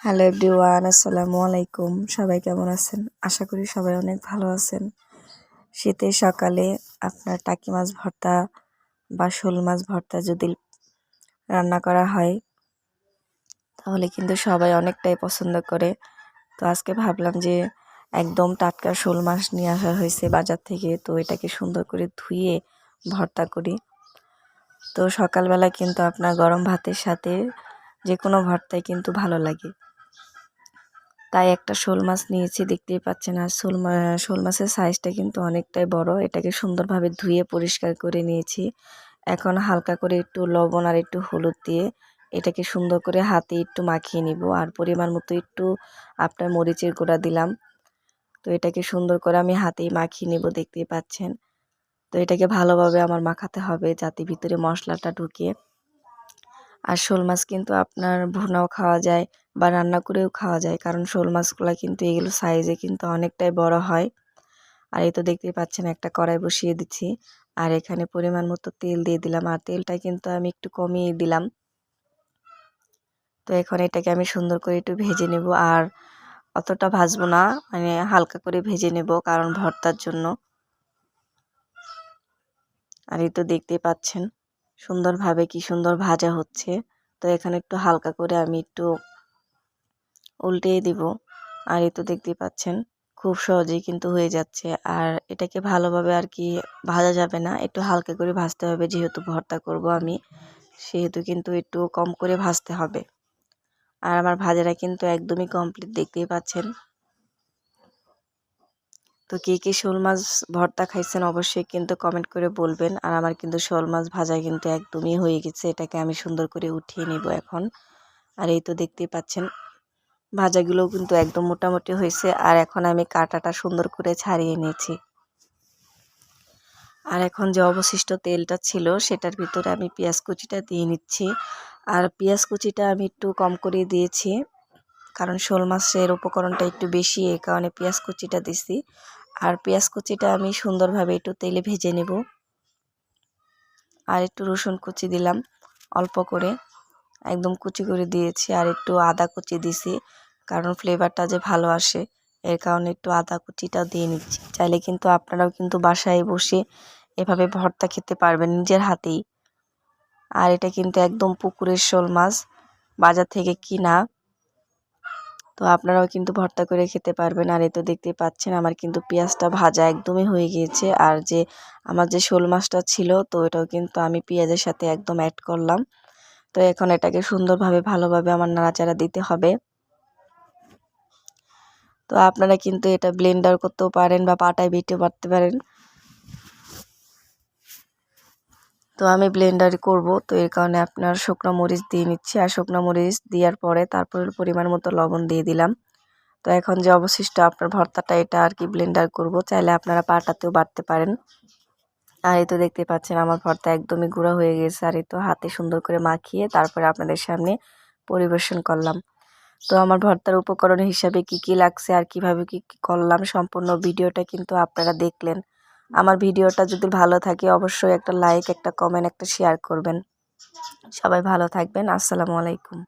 Hello everyone আসসালামু আলাইকুম। সবাই কেমন আছেন? আশা করি সবাই অনেক ভালো আছেন। শীতের সকালে আপনার টাকি মাছ ভর্তা বা শোল মাছ ভর্তা যদি রান্না করা হয়, তাহলে কিন্তু সবাই অনেকটাই পছন্দ করে। তো আজকে ভাবলাম যে একদম টাটকা শোল মাছ নিয়ে আসা হয়েছে বাজার থেকে, তো এটাকে সুন্দর করে ধুয়ে ভর্তা করি। তো সকালবেলা কিন্তু আপনার গরম ভাতের সাথে যে কোনো ভর্তাই কিন্তু ভালো লাগে। তাই একটা শোল মাছ নিয়েছি, দেখতেই পাচ্ছেন। আর শোল শোল মাছের সাইজটা কিন্তু অনেকটাই বড়। এটাকে সুন্দরভাবে ধুয়ে পরিষ্কার করে নিয়েছি। এখন হালকা করে একটু লবণ আর একটু হলুদ দিয়ে এটাকে সুন্দর করে হাতে একটু মাখিয়ে নিব। আর পরিমাণ মতো একটু আপনার মরিচের গুঁড়া দিলাম। তো এটাকে সুন্দর করে আমি হাতেই মাখিয়ে নিব, দেখতেই পাচ্ছেন। তো এটাকে ভালোভাবে আমার মাখাতে হবে যাতে ভিতরে মশলাটা ঢুকে। আর শোল মাছ কিন্তু আপনার ভুনাও খাওয়া যায় বা রান্না করেও খাওয়া যায়। কারণ শোল মাছগুলো কিন্তু এগুলো সাইজে কিন্তু অনেকটাই বড় হয়। আর এই তো দেখতেই পাচ্ছেন একটা কড়াই বসিয়ে দিচ্ছি। আর এখানে পরিমাণ মতো তেল দিয়ে দিলাম। আর তেলটা কিন্তু আমি একটু কমিয়ে দিলাম। তো এখন এটাকে আমি সুন্দর করে একটু ভেজে নেব। আর অতটা ভাজবো না মানে হালকা করে ভেজে নেব কারণ ভর্তার জন্য। আর এই তো দেখতেই পাচ্ছেন। সুন্দরভাবে কি সুন্দর ভাজা হচ্ছে। তো এখানে একটু হালকা করে আমি একটু উল্টিয়ে দিব। আর এই তো দেখতেই পাচ্ছেন, খুব সহজেই কিন্তু হয়ে যাচ্ছে। আর এটাকে ভালোভাবে আর কি ভাজা যাবে না, একটু হালকা করে ভাজতে হবে। যেহেতু ভর্তা করব আমি, সেহেতু কিন্তু একটু কম করে ভাজতে হবে। আর আমার ভাজাটা কিন্তু একদমই কমপ্লিট দেখতেই পাচ্ছেন। তো কে কে শোল মাছ ভর্তা খাইছেন অবশ্যই কিন্তু কমেন্ট করে বলবেন। আর আমার কিন্তু শোল মাছ ভাজা কিন্তু একদমই হয়ে গেছে, এটাকে আমি সুন্দর করে উঠিয়ে নিব এখন। আর এই তো দেখতেই পাচ্ছেন, ভাজাগুলোও কিন্তু একদম মোটামুটি হয়েছে। আর এখন আমি কাটাটা সুন্দর করে ছাড়িয়ে নিয়েছি। আর এখন যে অবশিষ্ট তেলটা ছিল, সেটার ভিতরে আমি পেঁয়াজ কুচিটা দিয়ে নিচ্ছি। আর পেঁয়াজ কুচিটা আমি একটু কম করে দিয়েছি, কারণ শোল মাছের উপকরণটা একটু বেশি, এই কারণে পেঁয়াজ কুচিটা দিছি। আর পেঁয়াজ কুচিটা আমি সুন্দরভাবে একটু তেলে ভেজে নেব। আর একটু রসুন কুচি দিলাম অল্প করে। একদম কুচি করে দিয়েছি আর একটু আদা কুচি দিছি, কারণ ফ্লেভারটা যে ভালো আসে, এর কারণে একটু আদা কুচিটাও দিয়ে নিচ্ছি। চাইলে কিন্তু আপনারাও কিন্তু বাসায় বসে এভাবে ভর্তা খেতে পারবেন নিজের হাতেই। আর এটা কিন্তু একদম পুকুরের শোল মাছ, বাজার থেকে কিনা তো আপনারাও কিন্তু ভর্তা করে খেতে পারবেন। আর এই তো দেখতেই পাচ্ছেন, আমার কিন্তু পেঁয়াজটা ভাজা একদমই হয়ে গিয়েছে। আর যে আমার যে শোল মাছটা ছিল, তো এটাও কিন্তু আমি পেঁয়াজের সাথে একদম অ্যাড করলাম। তো এখন এটাকে সুন্দরভাবে, ভালোভাবে আমার নাড়াচাড়া দিতে হবে। তো আপনারা কিন্তু এটা ব্লেন্ডার করতেও পারেন বা পাটায় বেটে পারতে পারেন। তো আমি ব্লেন্ডার করব। তো এর কারণে আপনার শুকনো মরিচ দিয়ে নিচ্ছি। আর শুকনো মরিচ দেওয়ার পরে তারপর পরিমাণ মতো লবণ দিয়ে দিলাম। তো এখন যে অবশিষ্ট আপনার ভর্তাটা, এটা আর কি ব্লেন্ডার করব। চাইলে আপনারা পাটাতেও বাটতে পারেন। আর এই তো দেখতে পাচ্ছেন, আমার ভর্তা একদমই গুঁড়া হয়ে গেছে। আর এই তো হাতে সুন্দর করে মাখিয়ে তারপরে আপনাদের সামনে পরিবেশন করলাম। তো আমার ভর্তার উপকরণ হিসাবে কি কি লাগছে আর কীভাবে কি কী করলাম, সম্পূর্ণ ভিডিওটা কিন্তু আপনারা দেখলেন। আমার ভিডিওটা যদি ভালো থাকে, অবশ্যই একটা লাইক একটা কমেন্ট একটা শেয়ার করবেন। সবাই ভালো থাকবেন। আসসালামু আলাইকুম।